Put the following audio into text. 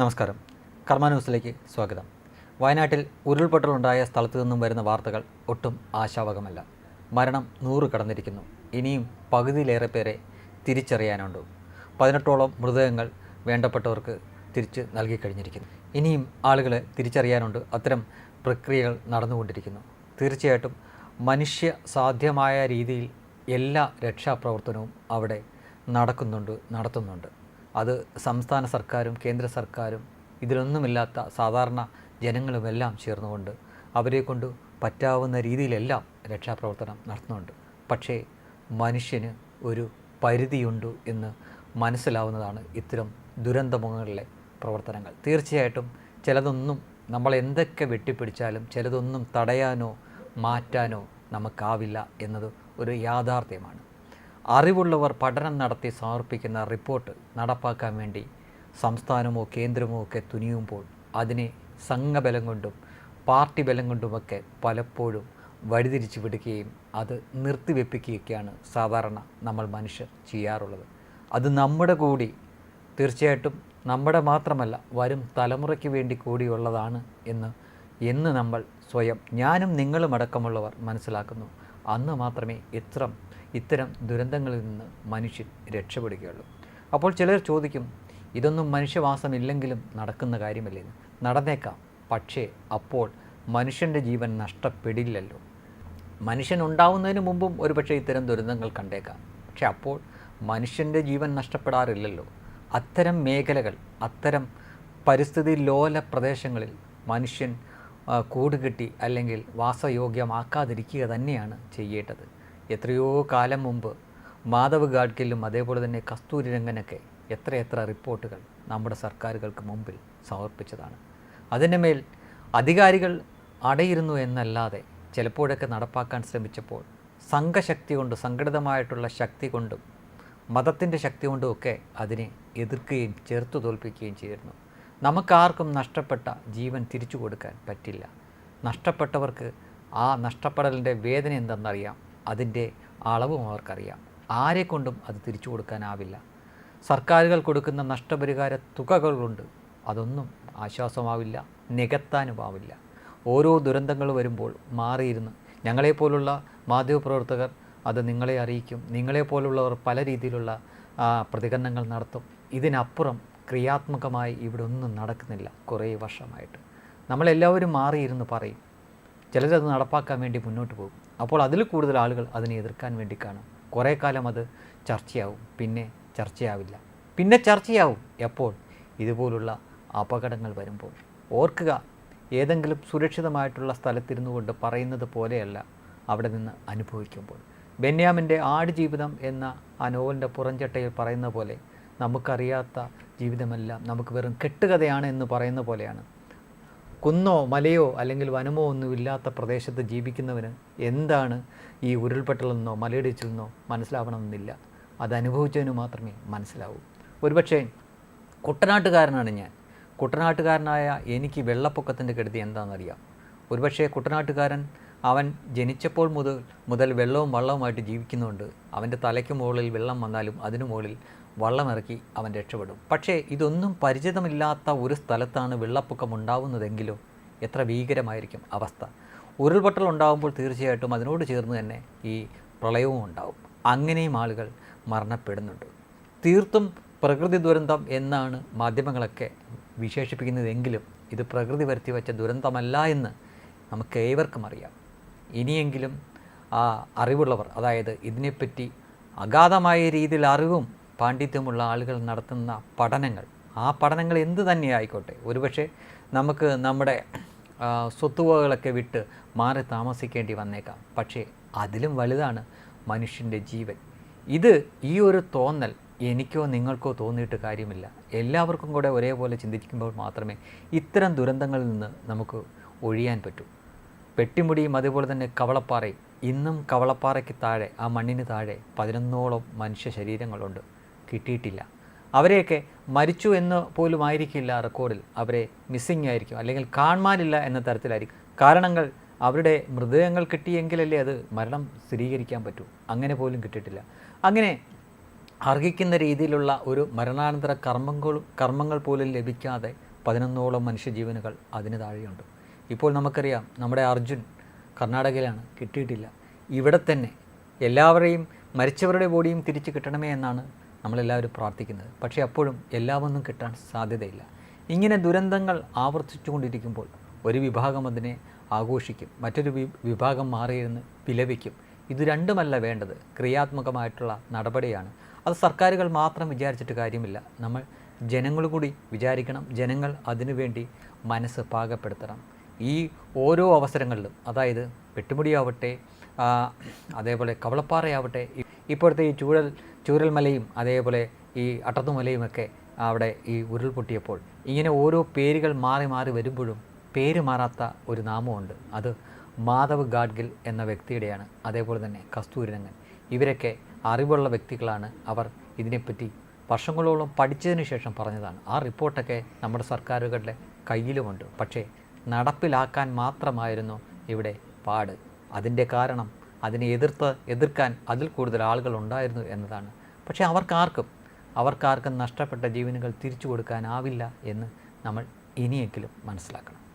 നമസ്കാരം. കർമ്മ ന്യൂസിലേക്ക് സ്വാഗതം. വയനാട്ടിൽ ഉരുൾപൊട്ടലുണ്ടായ സ്ഥലത്തു നിന്നും വരുന്ന വാർത്തകൾ ഒട്ടും ആശാവകമല്ല മരണം നൂറ് കടന്നിരിക്കുന്നു. ഇനിയും പകുതിയിലേറെ പേരെ തിരിച്ചറിയാനുണ്ട്. പതിനെട്ടോളം മൃതദേഹങ്ങൾ വേണ്ടപ്പെട്ടവർക്ക് തിരിച്ച് നൽകിക്കഴിഞ്ഞിരിക്കുന്നു ഇനിയും ആളുകളെ തിരിച്ചറിയാനുണ്ട് അത്തരം പ്രക്രിയകൾ നടന്നുകൊണ്ടിരിക്കുന്നു. തീർച്ചയായിട്ടും മനുഷ്യ സാധ്യമായ രീതിയിൽ എല്ലാ രക്ഷാപ്രവർത്തനവും അവിടെ നടക്കുന്നുണ്ട് നടത്തുന്നുണ്ട്. അത് സംസ്ഥാന സർക്കാരും കേന്ദ്ര സർക്കാരും ഇതിലൊന്നുമില്ലാത്ത സാധാരണ ജനങ്ങളുമെല്ലാം ചേർന്നുകൊണ്ട് അവരെ കൊണ്ട് പറ്റാവുന്ന രീതിയിലെല്ലാം രക്ഷാപ്രവർത്തനം നടത്തുന്നുണ്ട്. പക്ഷേ മനുഷ്യന് ഒരു പരിധിയുണ്ട് എന്ന് മനസ്സിലാവുന്നതാണ് ഇത്തരം ദുരന്തമുഖങ്ങളിലെ പ്രവർത്തനങ്ങൾ. തീർച്ചയായിട്ടും ചിലതൊന്നും നമ്മൾ എന്തൊക്കെ വെട്ടിപ്പിടിച്ചാലും ചിലതൊന്നും തടയാനോ മാറ്റാനോ നമുക്കാവില്ല എന്നത് ഒരു യാഥാർത്ഥ്യമാണ്. അറിവുള്ളവർ പഠനം നടത്തി സമർപ്പിക്കുന്ന റിപ്പോർട്ട് നടപ്പാക്കാൻ വേണ്ടി സംസ്ഥാനമോ കേന്ദ്രമോ ഒക്കെ തുനിയുമ്പോൾ അതിനെ സംഘബലം കൊണ്ടും പാർട്ടി ബലം കൊണ്ടുമൊക്കെ പലപ്പോഴും വഴിതിരിച്ചു വിടുകയും അത് നിർത്തിവെപ്പിക്കുകയൊക്കെയാണ് സാധാരണ നമ്മൾ മനുഷ്യർ ചെയ്യാറുള്ളത്. അത് നമ്മുടെ കൂടി തീർച്ചയായിട്ടും നമ്മുടെ മാത്രമല്ല വരും തലമുറയ്ക്ക് വേണ്ടി കൂടിയുള്ളതാണ് എന്ന് എന്ന് നമ്മൾ സ്വയം ഞാനും നിങ്ങളും അടക്കമുള്ളവർ മനസ്സിലാക്കുന്നു. അന്ന് മാത്രമേ ഇത്രം ഇത്തരം ദുരന്തങ്ങളിൽ നിന്ന് മനുഷ്യൻ രക്ഷപ്പെടുകയുള്ളൂ. അപ്പോൾ ചിലർ ചോദിക്കും ഇതൊന്നും മനുഷ്യവാസമില്ലെങ്കിലും നടക്കുന്ന കാര്യമല്ലേ. നടന്നേക്കാം. പക്ഷേ അപ്പോൾ മനുഷ്യന്റെ ജീവൻ നഷ്ടപ്പെടില്ലല്ലോ. മനുഷ്യൻ ഉണ്ടാവുന്നതിന് മുമ്പും ഒരുപക്ഷെ ഇത്തരം ദുരന്തങ്ങൾ കണ്ടേക്കാം. പക്ഷെ അപ്പോൾ മനുഷ്യന്റെ ജീവൻ നഷ്ടപ്പെടാറില്ലല്ലോ. അത്തരം മേഖലകൾ അത്തരം പരിസ്ഥിതി ലോല പ്രദേശങ്ങളിൽ മനുഷ്യൻ കൂടുകെട്ടി അല്ലെങ്കിൽ വാസയോഗ്യമാക്കാതിരിക്കുക തന്നെയാണ് ചെയ്യേണ്ടത്. എത്രയോ കാലം മുമ്പ് മാധവ് ഗാഡ്ഗിലും അതേപോലെ തന്നെ കസ്തൂരി രംഗനൊക്കെ എത്രയെത്ര റിപ്പോർട്ടുകൾ നമ്മുടെ സർക്കാരുകൾക്ക് മുമ്പിൽ സമർപ്പിച്ചതാണ്. അതിന്റെ മേൽ അധികാരികൾ അടയിരുന്നു എന്നല്ലാതെ ചിലപ്പോഴൊക്കെ നടപ്പാക്കാൻ ശ്രമിച്ചപ്പോൾ സംഘശക്തി കൊണ്ട് സംഘടിതമായിട്ടുള്ള ശക്തി കൊണ്ടും മതത്തിന്റെ ശക്തി കൊണ്ടും ഒക്കെ അതിനെ എതിർക്കുകയും ചെറുത്തു തോൽപ്പിക്കുകയും ചെയ്തിരുന്നു. നമുക്കാർക്കും നഷ്ടപ്പെട്ട ജീവൻ തിരിച്ചു കൊടുക്കാൻ പറ്റില്ല. നഷ്ടപ്പെട്ടവർക്ക് ആ നഷ്ടപ്പെടലിന്റെ വേദന എന്തെന്നറിയാം. അതിന്റെ അളവും അവർക്കറിയാം. ആരെക്കൊണ്ടും അത് തിരിച്ചു കൊടുക്കാനാവില്ല. സർക്കാരുകൾ കൊടുക്കുന്ന നഷ്ടപരിഹാര തുകകളുണ്ട്. അതൊന്നും ആശ്വാസമാവില്ല നികത്താനുമാവില്ല. ഓരോ ദുരന്തങ്ങൾ വരുമ്പോൾ മാറിയിരുന്ന് ഞങ്ങളെപ്പോലുള്ള മാധ്യമപ്രവർത്തകർ അത് നിങ്ങളെ അറിയിക്കും. നിങ്ങളെപ്പോലുള്ളവർ പല രീതിയിലുള്ള പ്രതികരണങ്ങൾ നടത്തും. ഇതിനപ്പുറം ക്രിയാത്മകമായി ഇവിടെ ഒന്നും നടക്കുന്നില്ല കുറേ വർഷമായിട്ട്. നമ്മളെല്ലാവരും മാറിയിരുന്ന് പറയും ചിലരത് നടപ്പാക്കാൻ വേണ്ടി മുന്നോട്ട് പോകും. അപ്പോൾ അതിൽ കൂടുതൽ ആളുകൾ അതിനെ എതിർക്കാൻ വേണ്ടി കാണും. കുറേ കാലം അത് ചർച്ചയാവും. പിന്നെ ചർച്ചയാവില്ല. പിന്നെ ചർച്ചയാവും. എപ്പോൾ? ഇതുപോലുള്ള അപകടങ്ങൾ വരുമ്പോൾ. ഓർക്കുക ഏതെങ്കിലും സുരക്ഷിതമായിട്ടുള്ള സ്ഥലത്തിരുന്നു കൊണ്ട് പറയുന്നത് പോലെയല്ല അവിടെ നിന്ന് അനുഭവിക്കുമ്പോൾ. ബെന്യാമിന്റെ ആടുജീവിതം എന്ന ആ നോവലിന്റെ പുറംചട്ടയിൽ പറയുന്ന പോലെ നമുക്കറിയാത്ത ജീവിതമെല്ലാം നമുക്ക് വെറും കെട്ടുകഥയാണ് എന്ന് പറയുന്ന പോലെയാണ്. കുന്നോ മലയോ അല്ലെങ്കിൽ വനമോ ഒന്നും ഇല്ലാത്ത പ്രദേശത്ത് ജീവിക്കുന്നവന് എന്താണ് ഈ ഉരുൾപൊട്ടലെന്നോ മലയിടിച്ചിലെന്നോ മനസ്സിലാവണമെന്നില്ല. അത് അനുഭവിച്ചതിന് മാത്രമേ മനസ്സിലാവൂ. ഒരുപക്ഷേ കുട്ടനാട്ടുകാരനാണ് ഞാൻ. കുട്ടനാട്ടുകാരനായ എനിക്ക് വെള്ളപ്പൊക്കത്തിന്റെ കെടുതി എന്താണെന്നറിയാം. ഒരുപക്ഷേ കുട്ടനാട്ടുകാരൻ അവൻ ജനിച്ചപ്പോൾ മുതൽ മുതൽ വെള്ളവും വള്ളവുമായിട്ട് ജീവിക്കുന്നുണ്ട്. അവന്റെ തലയ്ക്ക് മുകളിൽ വെള്ളം വന്നാലും അതിനു മുകളിൽ വള്ളമിറക്കി അവൻ രക്ഷപ്പെടും. പക്ഷേ ഇതൊന്നും പരിചിതമില്ലാത്ത ഒരു സ്ഥലത്താണ് വെള്ളപ്പൊക്കം ഉണ്ടാവുന്നതെങ്കിലും എത്ര ഭീകരമായിരിക്കും അവസ്ഥ. ഉരുൾപൊട്ടൽ ഉണ്ടാകുമ്പോൾ തീർച്ചയായിട്ടും അതിനോട് ചേർന്ന് തന്നെ ഈ പ്രളയവും ഉണ്ടാവും. അങ്ങനെയും ആളുകൾ മരണപ്പെടുന്നുണ്ട്. തീർത്തും പ്രകൃതി ദുരന്തം എന്നാണ് മാധ്യമങ്ങളൊക്കെ വിശേഷിപ്പിക്കുന്നതെങ്കിലും ഇത് പ്രകൃതി വരുത്തി വച്ച ദുരന്തമല്ല എന്ന് നമുക്ക് ഏവർക്കും അറിയാം. ഇനിയെങ്കിലും ആ അറിവുള്ളവർ അതായത് ഇതിനെപ്പറ്റി അഗാധമായ രീതിയിൽ അറിവും പാണ്ഡിത്യമുള്ള ആളുകൾ നടത്തുന്ന പഠനങ്ങൾ. ആ പഠനങ്ങൾ എന്ത് തന്നെ ആയിക്കോട്ടെ. ഒരുപക്ഷെ നമുക്ക് നമ്മുടെ സ്വത്തുവകളൊക്കെ വിട്ട് മാറി താമസിക്കേണ്ടി വന്നേക്കാം. പക്ഷേ അതിലും വലുതാണ് മനുഷ്യന്റെ ജീവൻ. ഇത് ഈ ഒരു തോന്നൽ എനിക്കോ നിങ്ങൾക്കോ തോന്നിയിട്ട് കാര്യമില്ല. എല്ലാവർക്കും കൂടെ ഒരേപോലെ ചിന്തിക്കുമ്പോൾ മാത്രമേ ഇത്തരം ദുരന്തങ്ങളിൽ നിന്ന് നമുക്ക് ഒഴിയാൻ പറ്റൂ. പെട്ടിമുടിയും അതുപോലെ തന്നെ കവളപ്പാറയും. ഇന്നും കവളപ്പാറയ്ക്ക് താഴെ ആ മണ്ണിന് താഴെ പതിനൊന്നോളം മനുഷ്യ ശരീരങ്ങളുണ്ട്. കിട്ടിയിട്ടില്ല. അവരെയൊക്കെ മരിച്ചു എന്ന് പോലും ആയിരിക്കില്ല റെക്കോർഡിൽ അവരെ മിസ്സിംഗ് ആയിരിക്കും. അല്ലെങ്കിൽ കാണാനില്ല എന്ന തരത്തിലായിരിക്കും. കാരണങ്ങൾ അവരുടെ മൃതദേഹങ്ങൾ കിട്ടിയെങ്കിലല്ലേ അത് മരണം സ്ഥിരീകരിക്കാൻ പറ്റൂ. അങ്ങനെ പോലും കിട്ടിയിട്ടില്ല. അങ്ങനെ അർഹിക്കുന്ന രീതിയിലുള്ള ഒരു മരണാനന്തര കർമ്മങ്ങൾ കർമ്മങ്ങൾ പോലും ലഭിക്കാതെ പതിനൊന്നോളം മനുഷ്യജീവനുകൾ അതിന് താഴെയുണ്ട്. ഇപ്പോൾ നമുക്കറിയാം നമ്മുടെ അർജുൻ കർണാടകയിലാണ്. കിട്ടിയിട്ടില്ല. ഇവിടെ തന്നെ എല്ലാവരെയും മരിച്ചവരുടെ ബോഡിയും തിരിച്ച് കിട്ടണമേ എന്നാണ് നമ്മളെല്ലാവരും പ്രാർത്ഥിക്കുന്നത്. പക്ഷേ അപ്പോഴും എല്ലാമൊന്നും കിട്ടാൻ സാധ്യതയില്ല. ഇങ്ങനെ ദുരന്തങ്ങൾ ആവർത്തിച്ചുകൊണ്ടിരിക്കുമ്പോൾ ഒരു വിഭാഗം അതിനെ ആഘോഷിക്കും. മറ്റൊരു വിഭാഗം മാറിയിരുന്ന് വിലപിക്കും. ഇത് രണ്ടുമല്ല വേണ്ടത്. ക്രിയാത്മകമായിട്ടുള്ള നടപടിയാണ്. അത് സർക്കാരുകൾ മാത്രം വിചാരിച്ചിട്ട് കാര്യമില്ല. നമ്മൾ ജനങ്ങൾ കൂടി വിചാരിക്കണം. ജനങ്ങൾ അതിനുവേണ്ടി മനസ്സ് പാകപ്പെടുത്തണം. ഈ ഓരോ അവസരങ്ങളിലും അതായത് പെട്ടുമുടിയാവട്ടെ അതേപോലെ കവളപ്പാറയാവട്ടെ ഇപ്പോഴത്തെ ഈ ചൂഴൽ ചൂരൽമലയും അതേപോലെ ഈ അട്ടത്തുമലയുമൊക്കെ അവിടെ ഈ ഉരുൾപൊട്ടിയപ്പോൾ ഇങ്ങനെ ഓരോ പേരുകൾ മാറി മാറി വരുമ്പോഴും പേര് മാറാത്ത ഒരു നാമമുണ്ട്. അത് മാധവ് ഗാഡ്ഗിൽ എന്ന വ്യക്തിയുടെയാണ്. അതേപോലെ തന്നെ കസ്തൂരിരംഗൻ ഇവരൊക്കെ അറിവുള്ള വ്യക്തികളാണ്. അവർ ഇതിനെപ്പറ്റി വർഷങ്ങളോളം പഠിച്ചതിന് ശേഷം പറഞ്ഞതാണ്. ആ റിപ്പോർട്ടൊക്കെ നമ്മുടെ സർക്കാരുകളുടെ കയ്യിലുമുണ്ട്. പക്ഷേ നടപ്പിലാക്കാൻ മാത്രമായിരുന്നു ഇവിടെ പാട്. അതിന്റെ കാരണം അതിനെ എതിർത്ത് എതിർക്കാൻ അതിൽ കൂടുതൽ ആളുകൾ ഉണ്ടായിരുന്നു എന്നതാണ്. പക്ഷേ അവർക്കാർക്കും അവർക്കാർക്കും നഷ്ടപ്പെട്ട ജീവനുകൾ തിരിച്ചു കൊടുക്കാനാവില്ല എന്ന് നമ്മൾ ഇനിയെങ്കിലും മനസ്സിലാക്കണം.